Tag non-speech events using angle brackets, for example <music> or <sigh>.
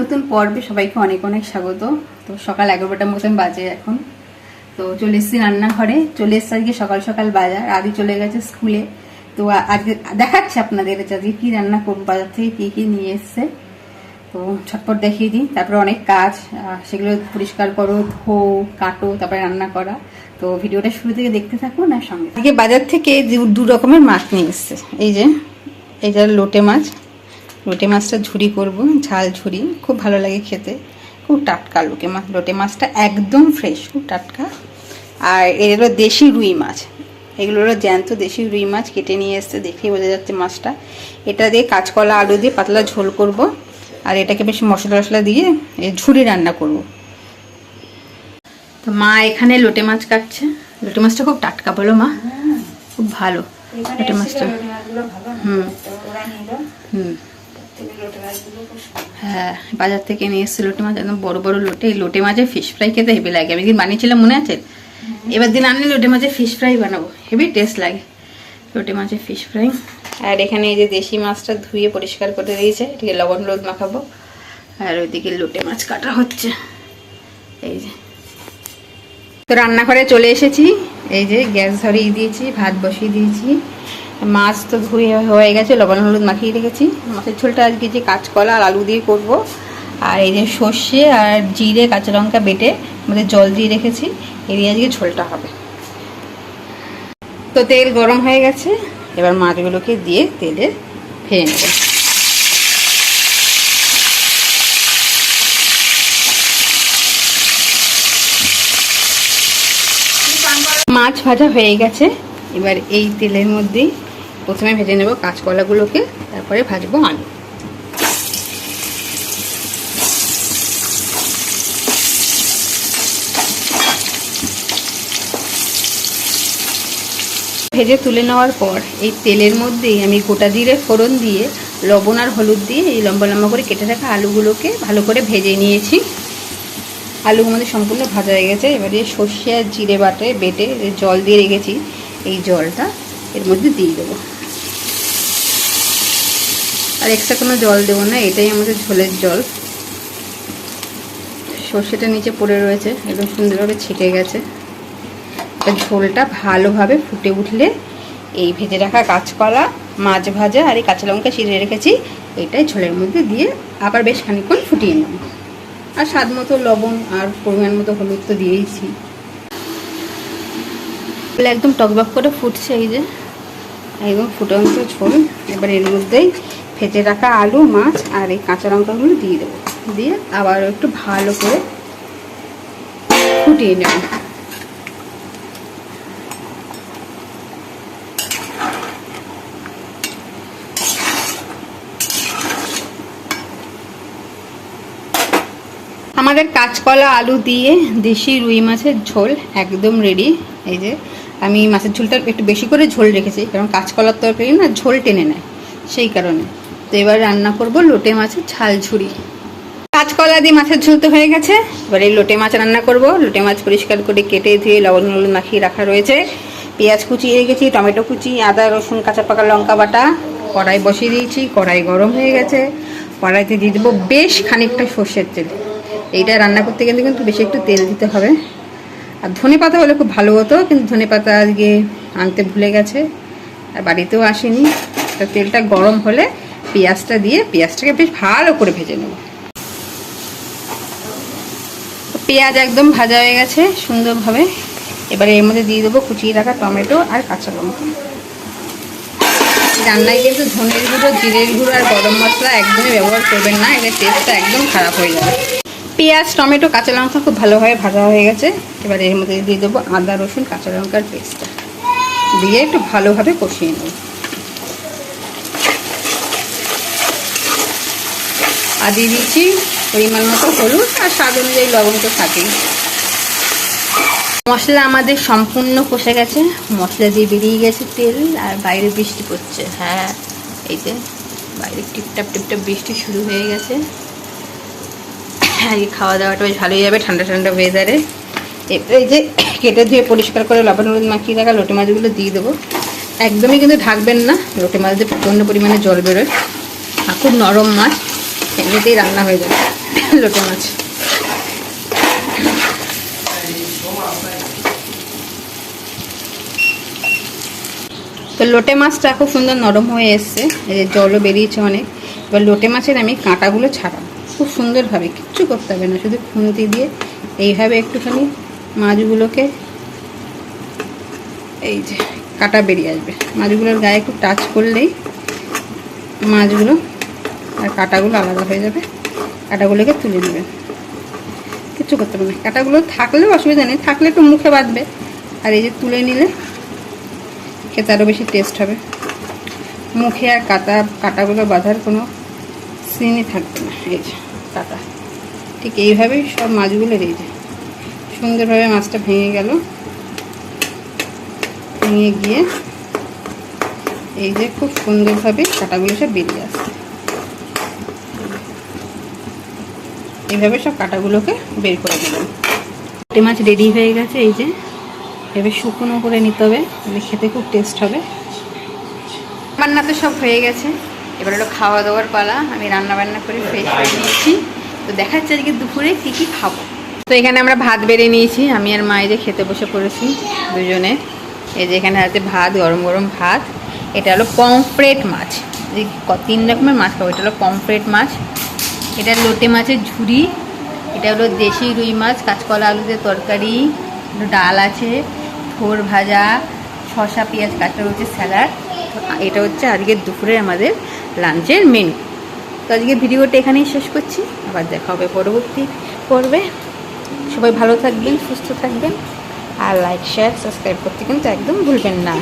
নতুন পর্বে সবাইকে অনেক অনেক স্বাগত। তো সকাল এগারোটার মতন বাজে এখন। তো চলে এসেছি রান্নাঘরে। চলে এসেছি আজকে সকাল সকাল বাজার। আদি চলে গেছে স্কুলে। তো আজকে দেখাচ্ছি আপনাদের আজকে কি রান্না করব, বাজার থেকে কি কি নিয়ে এসছে। তো ছটপট দেখিয়ে দিই। তারপরে অনেক কাজ। সেগুলো পরিষ্কার করো, ধো, কাটো, তারপরে রান্না করা। তো ভিডিওটা শুরু থেকে দেখতে থাকুন আর সঙ্গে। আজকে বাজার থেকে দু রকমের মাছ নিয়ে এসছে। এই যে এই যে লোটে মাছ। লোটে মাছটা ঝুরি করব ঝাল ঝুরি খুব ভালো লাগে খেতে। খুব টাটকা লোটে মাছ লোটে মাছটা একদম ফ্রেশ খুব টাটকা। আর এর হলো দেশি রুই মাছ। এগুলো হলো জ্যান্ত দেশি রুই মাছ কেটে নিয়ে এসছে দেখেই বোঝা যাচ্ছে মাছটা। এটা দিয়ে কাঁচকলা আলু দিয়ে পাতলা ঝোল করব। আর এটাকে বেশ মশলা টশলা দিয়ে ঝুরি রান্না করব। তো মা এখানে লোটে মাছ কাটছে। লোটে মাছটা খুব টাটকা বলো মা? খুব ভালো লোটে মাছটা। হুম। হুম। হ্যাঁ বাজার থেকে নিয়ে এসেছি লোটে মাছ একদম বড় বড় লোটে। এই লোটে মাছের ফিশ ফ্রাই খেতে হেভি লাগে। আমি একদিন বানিয়েছিলাম মনে আছে? এবার দিন আনলে লোটে মাছের ফিশ ফ্রাই বানাবো। হেভি টেস্ট লাগে। লোটে মাছের ফিশ ফ্রাই আর এখানে এই যে দেশি মাছটা ধুয়ে পরিষ্কার করে দিয়েছে। এটাকে লবণ রোদ মাখাবো। আর ওইদিকে লোটে মাছ কাটা হচ্ছে। এই যে। তো রান্নাঘরে চলে এসেছি। এই যে গ্যাস ধরিয়ে দিয়েছি ভাত বসিয়ে দিয়েছি। মাছ তো ধুয়ে হয়ে গেছে, লবণ, হলুদ মাখিয়ে রেখেছি। মাছের ঝোলটা আজকে যে কাঁচকলা আর আলু দিয়ে করব। আর এই যে সর্ষে আর জিরে, কাঁচা লঙ্কা বেটে আমাদের জল দিয়ে রেখেছি। এই দিয়ে আজকে ঝোলটা হবে। তো তেল গরম হয়ে গেছে, এবার মাছগুলোকে দিয়ে তেলে ভেজে নেব। মাছ ভাজা হয়ে গেছে, এবার এই তেলের মধ্যেই প্রথমে ভেজে নেব কাঁচকলাগুলোকে, তারপরে ভাজবো আলু। ভেজে তুলে নেওয়ার পর এই তেলের মধ্যেই আমি গোটা জিরে ফোড়ন দিয়ে, লবণ আর হলুদ দিয়ে এই লম্বা লম্বা করে কেটে রাখা আলুগুলোকে ভালো করে ভেজে নিয়েছি। আলু আমাদের সম্পূর্ণ ভাজা হয়ে গেছে। এবারে সর্ষে আর জিরে বাটে বেটে জল দিয়ে রেখেছি এই জলটা। এর মধ্যে দিয়ে দেবো। আর এক্সট্রা কোনো জল দেবো না, এটাই আমাদের ঝোলের জল। সর্ষেটা নিচে পড়ে রয়েছে, একদম সুন্দরভাবে ছেঁকে গেছে। ঝোলটা ভালোভাবে ফুটে উঠলে এই ভেজে রাখা কাঁচকলা, মাছ ভাজা আর এই কাঁচা লঙ্কা চিড়ে রেখেছি, এটাই ঝোলের মধ্যে দিয়ে আবার বেশ খানিকক্ষণ ফুটিয়ে নেব। আর স্বাদ মতো লবণ আর পরিমাণ মতো হলুদ তো দিয়েইছি। একদম টকবক করে ফুটছে এই যে। একদম ফুটন্ত ঝোল। এবার এর মধ্যেই ভেজে রাখা আলু, মাছ আর এই কাঁচা লঙ্কাগুলো দিয়ে দেবো। দিয়ে আবার একটু ভালো করে ফুটিয়ে নেব। আমাদের কাঁচকলা, আলু দিয়ে দেশি রুই মাছের ঝোল একদম রেডি এই যে আমি মাছের ঝোলটা একটু বেশি করে ঝোল রেখেছি, কারণ কাঁচকলার তরকারি না ঝোল টেনে নেয়, সেই কারণে। তো এবার রান্না করব লোটে মাছের ঝাল ঝুড়ি কাঁচকলা দিয়ে মাছের ঝোল তো হয়ে গেছে। এবার এই লোটে মাছ রান্না করব। লোটে মাছ পরিষ্কার করে কেটে ধুয়ে লবণ হলুদ মাখিয়ে রাখা রয়েছে। পেঁয়াজ কুচিয়ে রেখেছি টমেটো কুচি, আদা, রসুন, কাঁচা পাকা লঙ্কা বাটা। কড়াই বসিয়ে দিয়েছি, কড়াই গরম হয়ে গেছে। কড়াইতে দিয়ে দেবো বেশ খানিকটা সর্ষের তেল। এইটা রান্না করতে গেলে কিন্তু বেশি একটু তেল দিতে হবে। আর ধনে পাতা হলে খুব ভালো হতো, কিন্তু ধনে পাতা আজকে আনতে ভুলে গেছে। আর বাড়িতেও আসেনি। তো তেলটা গরম হলে পেঁয়াজটা দিয়ে, পেঁয়াজটাকে বেশ ভালো করে ভেজে নেব। পেঁয়াজ একদম ভাজা হয়ে গেছে সুন্দরভাবে। এবারে এর মধ্যে দিয়ে দেবো কুচিয়ে রাখা টমেটো আর কাঁচা লঙ্কা। রান্নায় কিন্তু ধনের গুঁড়ো, জিরের গুঁড়ো আর গরম মশলা একদমই ব্যবহার করবেন না এদের টেস্টটা একদম খারাপ হয়ে যাবে। পেঁয়াজ, টমেটো, কাঁচা লঙ্কা খুব ভালোভাবে ভাজা হয়ে গেছে। এবার এর মধ্যে দিয়ে দেবো আদা, রসুন, কাঁচা লঙ্কার পেস্টটা। দিয়ে একটু ভালোভাবে কষিয়ে নেব। আর দিয়ে দিচ্ছি পরিমাণ মতো হলুদ আর স্বাদ অনুযায়ী লবণ তো থাকেই। মশলা আমাদের সম্পূর্ণ কষে গেছে। মশলা দিয়ে বেরিয়ে গেছে তেল আর বাইরে বৃষ্টি পড়ছে। হ্যাঁ এই যে বাইরে টিপটাপ টিপটাপ বৃষ্টি শুরু হয়ে গেছে। আজকে খাওয়া দাওয়াটা বেশ ভালোই যাবে ঠান্ডা ঠান্ডা ওয়েদারে এই যে কেটে ধুয়ে পরিষ্কার করে লবণ হলুদ মাখিয়ে রাখা লোটে মাছগুলো দিয়ে দেবো। একদমই কিন্তু ঢাকবেন না, লোটে মাছ দিয়ে প্রচণ্ড পরিমাণে জল বেরোয়। আর খুব নরম মাছ, এমনিতেই রান্না হয়ে যাবে <coughs> লোটে মাছ। তো লোটে মাছটা খুব সুন্দর নরম হয়ে এসছে জলও বেরিয়েছে অনেক। এবার লোটে মাছের আমি কাঁটাগুলো ছাড়াবো। খুব সুন্দরভাবে, কিচ্ছু করতে হবে না, শুধু খুন্তি দিয়ে এইভাবে একটুখানি মাছগুলোকে এই যে কাটা বেরিয়ে আসবে। মাছগুলোর গায়ে একটু টাচ করলেই মাছগুলো আর কাটাগুলো আলাদা হয়ে যাবে। কাটাগুলোকে তুলে নেবেন কিচ্ছু করতে হবে না। কাটাগুলো থাকলেও অসুবিধা নেই, থাকলে একটু মুখে বাঁধবে। আর এই যে তুলে নিলে খেতে আরও বেশি টেস্ট হবে। মুখে আর কাটা, কাটাগুলো বাঁধার কোনো সিনই থাকবে না। এই যে। ঠিক এইভাবেই সব মাছগুলো এই যে সুন্দরভাবে মাছটা ভেঙে গেল। ভেঙে গিয়ে এই যে খুব সুন্দরভাবে কাটাগুলো সব বেরিয়ে আসছে। এইভাবে সব কাটাগুলোকে বের করে দেবেন পুঁটি মাছ রেডি হয়ে গেছে এই যে। এবার শুকনো করে নিতে হবে তাহলে খেতে খুব টেস্ট হবে। রান্না তো সব হয়ে গেছে। এবার হলো খাওয়া দাওয়ার পালা। আমি রান্না বান্না করে ফ্রেশ হয়ে নিয়েছি। তো দেখাচ্ছে আজকে দুপুরে কী কী খাব? তো এখানে আমরা ভাত বেড়ে নিয়েছি। আমি আর মা মায়েরে খেতে বসে পড়েছি দুজনে। এই যে এখানে আছে ভাত, গরম গরম ভাত। এটা হলো পমফ্রেট মাছ। যে তিন রকমের মাছ খাব। এটা হলো পমফ্রেট মাছ, এটা লোটে মাছের ঝুড়ি, এটা হলো দেশি রুই মাছ, কাঁচকলা আলুতে তরকারি ডাল আছে থোর ভাজা, শসা, পেঁয়াজ, কাঁচা রয়েছে স্যালাড। এটা হচ্ছে আজকের দুপুরে আমাদের লাঞ্চের মেনু। তো আজকে ভিডিওটা এখানেই শেষ করছি। আবার দেখা হবে পরবর্তী পর্বে। সবাই ভালো থাকবেন, সুস্থ থাকবেন। আর লাইক শেয়ার সাবস্ক্রাইব করতে কিন্তু একদম ভুলবেন না।